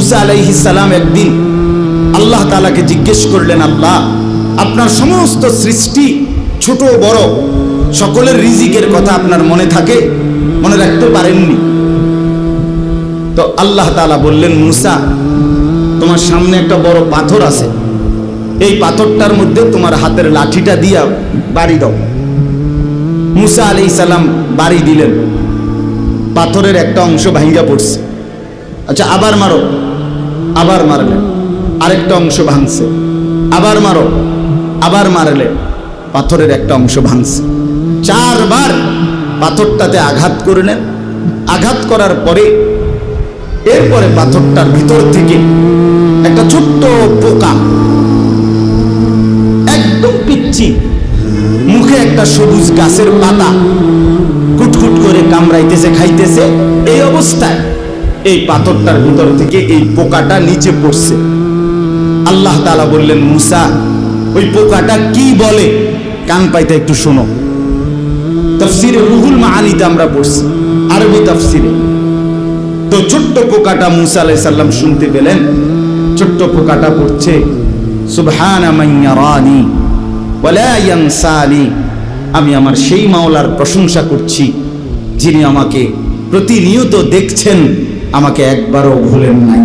মুসা আলাইহিস সালাম একদিন আল্লাহ তাআলাকে জিজ্ঞেস করলেন, আল্লাহ, আপনার সমস্ত সৃষ্টি ছোট বড়, সকলের রিজিকের কথা আপনার মনে থাকে? মনে রাখতে পারেননি? তো আল্লাহ তাআলা বললেন, মুসা, তোমার সামনে একটা বড় পাথর আছে। এই পাথরটার মধ্যে তোমার হাতের লাঠিটা দিয়া বাড়ি দাও। মুসা আলি সালাম বাড়ি দিলেন। পাথরের একটা অংশ ভাঙ্গা পড়ছে। আচ্ছা আবার মারো। আবার মারলেন আরেকটা অংশ ভাঙছে। আবার মারো। আবার মারলে পাথরের একটা অংশ ভাঙছে। চারবার পাথরটাতে আঘাত করলেন আঘাত করার পরে এরপরে পাথরটার ভিতর থেকে একটা ছোট্ট পোকা, একদম পিচ্ছি মুখে একটা সবুজ গাছের পাতা কুটকুট করে কামড়াইতেছে, খাইতেছে। এই অবস্থায় এই পাথরটার ভিতর থেকে এই পোকাটা নিচে পড়ছে। আল্লাহ তালা বললেন, মুসা, ওই পোকাটা কি বলে? কান পাইতে একটু শোনো। তফসিরে রুহুল মাহানিতে আমরা পড়ছি, আরবি তফসিরে। তো ছোট্ট পোকাটা মুসা আলাইহিস সাল্লাম শুনতে পেলেন। ছোট্ট পোকাটা পড়ছে আমি আমার সেই মাওলার প্রশংসা করছি, যিনি আমাকে প্রতিনিয়ত দেখছেন। আমাকে একবারও ভুলেন নাই